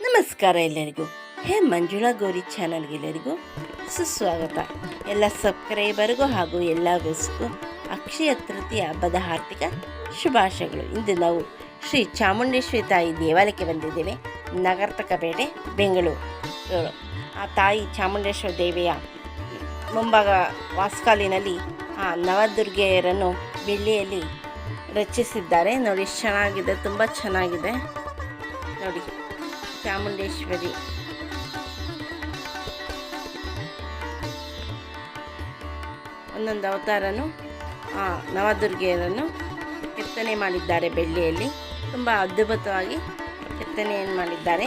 ನಮಸ್ಕಾರ ಎಲ್ಲರಿಗೂ. ಹೇ ಮಂಜುಳಾ ಗೌರಿ ಚಾನಲ್ಗೆ ಎಲ್ಲರಿಗೂ ಸುಸ್ವಾಗತ. ಎಲ್ಲ ಸಬ್ಸ್ಕ್ರೈಬರ್ಗೂ ಹಾಗೂ ಎಲ್ಲ ವ್ಯೂಸ್ಗೂ ಅಕ್ಷಯ ತೃತೀಯ ಹಬ್ಬದ ಆರ್ಥಿಕ ಶುಭಾಶಯಗಳು. ಇಂದು ನಾವು ಶ್ರೀ ಚಾಮುಂಡೇಶ್ವರಿ ತಾಯಿ ದೇವಾಲಯಕ್ಕೆ ಬಂದಿದ್ದೇವೆ. ನಗರ್ತಕಪೇಟೆ ಬೆಂಗಳೂರು. ಆ ತಾಯಿ ಚಾಮುಂಡೇಶ್ವರಿ ದೇವಿಯ ಮುಂಭಾಗ ವಾಸ್ಕಾಲಿನಲ್ಲಿ ಆ ನವದುರ್ಗೆಯರನ್ನು ಬೆಳ್ಳಿಯಲ್ಲಿ ರಚಿಸಿದ್ದಾರೆ. ನೋಡಿ ಚೆನ್ನಾಗಿದೆ, ತುಂಬ ಚೆನ್ನಾಗಿದೆ. ನೋಡಿ. ಚಾಮುಂಡೇಶ್ವರಿ. ಒಂದೊಂದು ಅವತಾರನು ನವದುರ್ಗೆಯರನ್ನು ಕೆತ್ತನೆ ಮಾಡಿದ್ದಾರೆ ಬೆಳ್ಳಿಯಲ್ಲಿ. ತುಂಬ ಅದ್ಭುತವಾಗಿ ಕೆತ್ತನೆಯನ್ನು ಮಾಡಿದ್ದಾರೆ.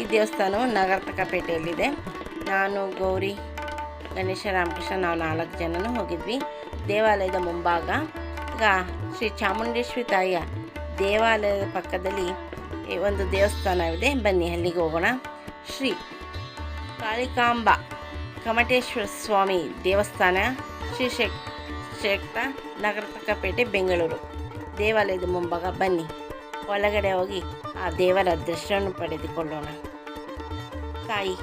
ಈ ದೇವಸ್ಥಾನವು ನಗರತಕಪೇಟೆಯಲ್ಲಿದೆ ನಾನು, ಗೌರಿ, ಗಣೇಶ, ರಾಮಕೃಷ್ಣ, ನಾವು ನಾಲ್ಕು ಜನನು ಹೋಗಿದ್ವಿ. ದೇವಾಲಯದ ಮುಂಭಾಗ, ಈಗ ಶ್ರೀ ಚಾಮುಂಡೇಶ್ವರಿ ತಾಯಿಯ ದೇವಾಲಯದ ಪಕ್ಕದಲ್ಲಿ ಒಂದು ದೇವಸ್ಥಾನವಿದೆ ಬನ್ನಿ, ಅಲ್ಲಿಗೆ ಹೋಗೋಣ. ಶ್ರೀ ಕಾಳಿಕಾಂಬ ಕಮಟೇಶ್ವರ ಸ್ವಾಮಿ ದೇವಸ್ಥಾನ, ಶ್ರೀ ಶಕ್ ನಗರ ತಕ್ಕಪೇಟೆ ಬೆಂಗಳೂರು. ದೇವಾಲಯದ ಮುಂಭಾಗ ಬನ್ನಿ. ಒಳಗಡೆ ಹೋಗಿ ಆ ದೇವರ ದರ್ಶನ ಪಡೆದುಕೊಳ್ಳೋಣ. ತಾಯಿ,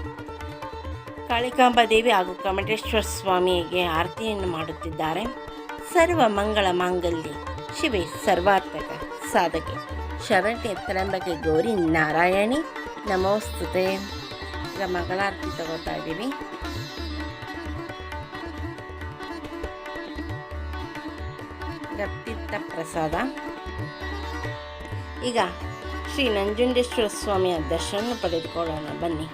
ಕಾಳಿಕಾಂಬ ದೇವಿ ಹಾಗೂ ಕಮಟೇಶ್ವರ ಸ್ವಾಮಿಗೆ ಆರತಿಯನ್ನು ಮಾಡುತ್ತಿದ್ದಾರೆ. ಸರ್ವ ಮಂಗಳ ಮಾಂಗಲ್ಯ. ಶಿವೆ ಸರ್ವಾರ್ಥಕ ಸಾಧಕೆ. ಶರಣ್ಯ ತ್ರಂಬಕೆ ಗೌರಿ ನಾರಾಯಣಿ. ನಮೋಸ್ತುತೆ. ಈಗ ಮಂಗಳಾರತಿ ತಗೋತಾ ಇದ್ದೀವಿ. ಗತ್ತಿತ್ತ ಪ್ರಸಾದ ಈಗ ಶ್ರೀ ನಂಜುಂಡೇಶ್ವರ ಸ್ವಾಮಿಯ ದರ್ಶನ ಪಡೆದುಕೊಳ್ಳೋಣ. ಬನ್ನಿ.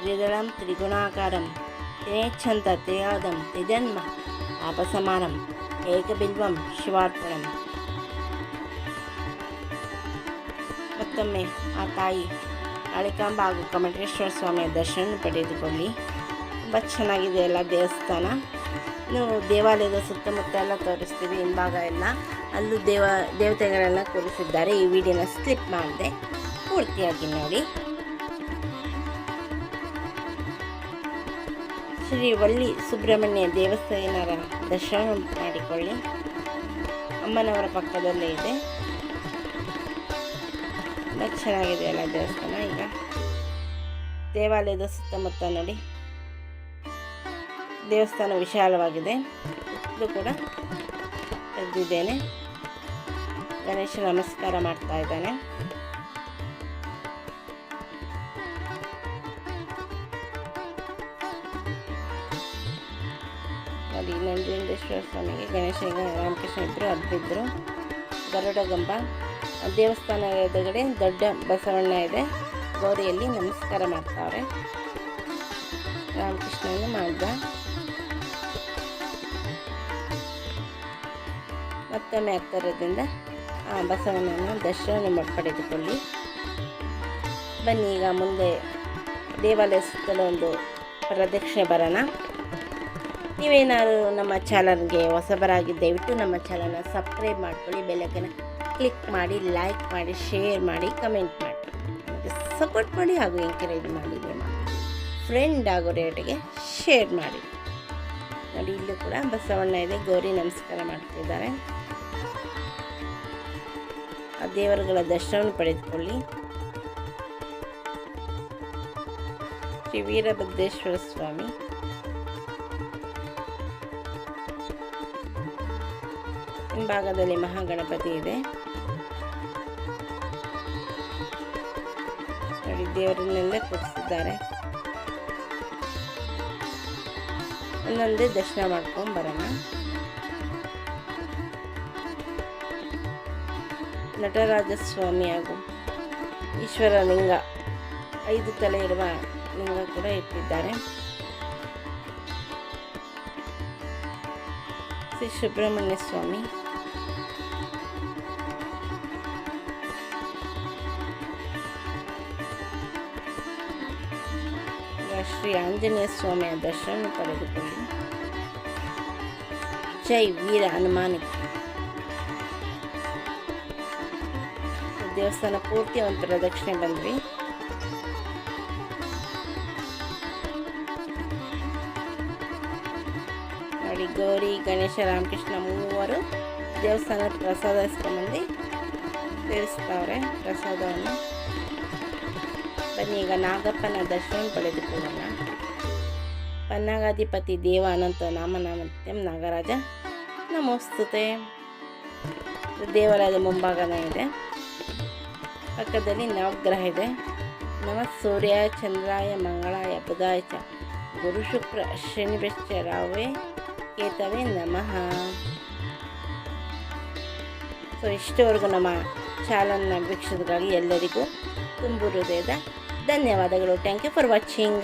ತ್ರಿದಳಂ ತ್ರಿಗುಣಾಕಾರಂ ತೇಚ್ಛಂತ ತೇಯಾದಂ ತ್ರಿಜನ್ಮ ಅಪಸಮಾನಂ ಏಕಬಿಲ್ವಂ ಶಿವಾರ್ಪಣಂ. ಮತ್ತೊಮ್ಮೆ ಆ ತಾಯಿ ಅಳಿಕಾಂಬ ಹಾಗೂ ಕಮಟೇಶ್ವರ ಸ್ವಾಮಿಯ ದರ್ಶನ ಪಡೆದುಕೊಳ್ಳಿ. ತುಂಬ ಚೆನ್ನಾಗಿದೆ ಎಲ್ಲ ದೇವಸ್ಥಾನ. ಇನ್ನು ದೇವಾಲಯದ ಸುತ್ತಮುತ್ತ ಎಲ್ಲ ತೋರಿಸ್ತೀವಿ, ಹಿಂಭಾಗ ಎಲ್ಲ. ಅಲ್ಲೂ ದೇವ, ದೇವತೆಗಳೆಲ್ಲ ಕೂರಿಸಿದ್ದಾರೆ. ಈ ವಿಡಿಯೋನ ಸ್ಲಿಪ್ ಮಾಡಿದೆ ಪೂರ್ತಿಯಾಗಿ ನೋಡಿ. ಶ್ರೀ ವಳ್ಳಿ ಸುಬ್ರಹ್ಮಣ್ಯ ದೇವಸ್ಥಾನರ ದರ್ಶನ ಮಾಡಿಕೊಳ್ಳಿ. ಅಮ್ಮನವರ ಪಕ್ಕದಲ್ಲೇ ಇದೆ. ತುಂಬ ಚೆನ್ನಾಗಿದೆ ಅಲ್ಲ ದೇವಸ್ಥಾನ ಈಗ? ದೇವಾಲಯದ ಸುತ್ತಮುತ್ತ ನೋಡಿ. ದೇವಸ್ಥಾನ ವಿಶಾಲವಾಗಿದೆ. ಇದು ಕೂಡ ತೆಗೆದಿದ್ದೇನೆ. ಗಣೇಶ ನಮಸ್ಕಾರ ಮಾಡ್ತಾ ಇದ್ದಾನೆ. ನೋಡಿ, ನಂಜುಂಡೇಶ್ವರ ಸ್ವಾಮಿಗೆ ಗಣೇಶ ರಾಮಕೃಷ್ಣ ಇಬ್ಬರು ಅದ್ದಿದ್ರು ಗರುಡ ಗಂಬ ಆ ದೇವಸ್ಥಾನ ಎದುರುಗಡೆ ದೊಡ್ಡ ಬಸವಣ್ಣ ಇದೆ. ಗೌರಿಯಲ್ಲಿ ನಮಸ್ಕಾರ ಮಾಡ್ತಾವ್ರೆ. ರಾಮಕೃಷ್ಣನ ಮಾಡ್ದ ಮತ್ತೊಮ್ಮೆ ಹತ್ತಿರದಿಂದ ಆ ಬಸವಣ್ಣನ ದರ್ಶನ ಪಡೆದುಕೊಳ್ಳಿ. ಬನ್ನಿ ಈಗ ಮುಂದೆ ದೇವಾಲಯ ಸುತ್ತಲೂ ಒಂದು ಪ್ರದಕ್ಷಿಣೆ ಬರೋಣ. ನೀವೇನಾದ್ರು ನಮ್ಮ ಚಾನಲ್ಗೆ ಹೊಸಬರಾಗಿ ದಯವಿಟ್ಟು ನಮ್ಮ ಚಾನಲ್ನ ಸಬ್ಸ್ಕ್ರೈಬ್ ಮಾಡ್ಕೊಳ್ಳಿ ಬೆಲ್ಲಕ್ಕನ ಕ್ಲಿಕ್ ಮಾಡಿ ಲೈಕ್ ಮಾಡಿ ಶೇರ್ ಮಾಡಿ ಕಮೆಂಟ್ ಮಾಡಿ. ಸಪೋರ್ಟ್ ಮಾಡಿ ಹಾಗೂ ಎಂಕರೇಜ್ ಮಾಡಿ ನಿಮ್ಮ ಫ್ರೆಂಡ್ ಆಗೋ ರೇಟಿಗೆ ಶೇರ್ ಮಾಡಿ. ನೋಡಿ, ಇಲ್ಲೂ ಕೂಡ ಬಸವಣ್ಣ ಇದೆ, ಗೌರಿ ನಮಸ್ಕಾರ ಮಾಡ್ತಿದ್ದಾರೆ. ಆ ದೇವರುಗಳ ದರ್ಶನವನ್ನು ಪಡೆದುಕೊಳ್ಳಿ. ಶ್ರೀ ವೀರಭದ್ರೇಶ್ವರ ಸ್ವಾಮಿ. ಹಿಂಭಾಗದಲ್ಲಿ ಮಹಾಗಣಪತಿ ಇದೆ. ನೋಡಿ, ದೇವರನ್ನೆಲ್ಲ ಕೂಡಿಸಿದ್ದಾರೆ ಒಂದೊಂದೇ ದರ್ಶನ ಮಾಡ್ಕೊಂಡು ಬರೋಣ. ನಟರಾಜ ಸ್ವಾಮಿ ಹಾಗೂ ಈಶ್ವರ ಲಿಂಗ, ಐದು ತಲೆ ಇರುವ ಲಿಂಗ ಕೂಡ ಇಟ್ಟಿದ್ದಾರೆ. ಶ್ರೀ ಸುಬ್ರಹ್ಮಣ್ಯ ಸ್ವಾಮಿ. ಈಗ ಶ್ರೀ ಆಂಜನೇಯ ಸ್ವಾಮಿಯ ದರ್ಶನ ಪಡೆದುಕೊಳ್ಳಿ ಜೈ ವೀರ ಹನುಮಾನಿಗೆ ದೇವಸ್ಥಾನ ಪೂರ್ತಿ ಒಂದು ಪ್ರದಕ್ಷಿಣೆ ಬಂದ್ವಿ ನೋಡಿ ಗೌರಿ ಗಣೇಶ ರಾಮಕೃಷ್ಣ ಮೂವರು ದೇವಸ್ಥಾನದ ಪ್ರಸಾದ ಇಸ್ಕೊಂಬಂದು ಸೇರಿಸ್ತಾವ್ರೆ ಪ್ರಸಾದವನ್ನು ಬನ್ನಿ ಈಗ ನಾಗಪ್ಪನ ದರ್ಶನ ಪಡೆದುಕೊಳ್ಳೋಣ. ಪನ್ನಾಗಾಧಿಪತಿ ದೇವ ಅನಂತ ನಾಮನಾಮತ್ಯಂ ನಾಗರಾಜ. ನಮೋಸ್ತುತೆ. ದೇವಾಲಯದ ಮುಂಭಾಗನೇ ಇದೆ. ಪಕ್ಕದಲ್ಲಿ ನವಗ್ರಹ ಇದೆ. ನಮ ಸೂರ್ಯ, ಚಂದ್ರಾಯ, ಮಂಗಳಾಯ, ಬುಧಾಯ ಚ. ಗುರು ಶುಕ್ರ ಶನಿಶ್ಚ ರಾವೇ ಕೇತವೇ ನಮಃ. ಸೊ ಇಷ್ಟವರೆಗೂ ನಮ್ಮ ಚಾನಲ್ನ ವೀಕ್ಷಿಸಿಗಾಗಿ ಎಲ್ಲರಿಗೂ ತುಂಬು ಹೃದಯದ ಧನ್ಯವಾದಗಳು ಥ್ಯಾಂಕ್ ಯು ಫಾರ್ ವಾಚಿಂಗ್